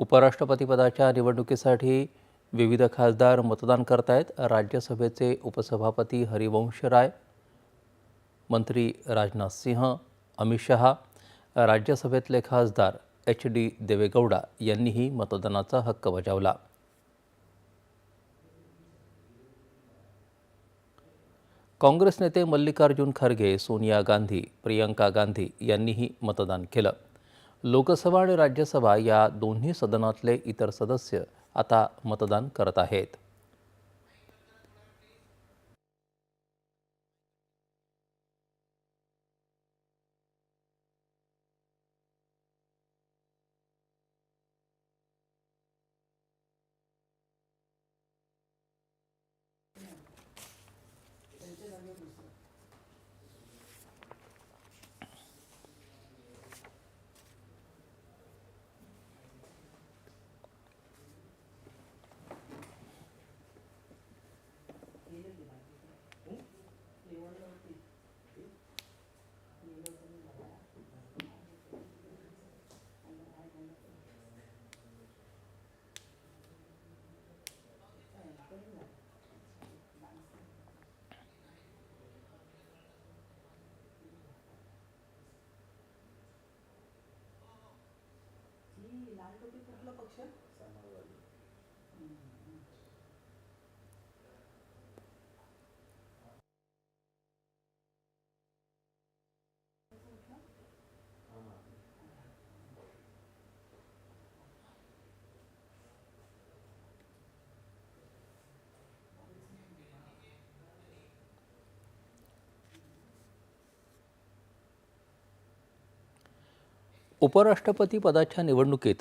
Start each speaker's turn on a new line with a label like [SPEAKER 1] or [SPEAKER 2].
[SPEAKER 1] उपराष्ट्रपतीपदाच्या निवडणुकीसाठी विविध खासदार मतदान करतायत. राज्यसभेचे उपसभापती हरिवंश राय मंत्री राजनाथ सिंह अमित शहा राज्यसभेतले खासदार एच डी देवेगौडा यांनीही मतदानाचा हक्क बजावला. काँग्रेस नेते मल्लिकार्जुन खरगे सोनिया गांधी प्रियंका गांधी यांनीही मतदान केलं. लोकसभा आणि राज्यसभा या दोन्ही सदनातले इतर सदस्य आता मतदान करत आहेत. उपराष्ट्रपती पदाच्या निवडणुकीत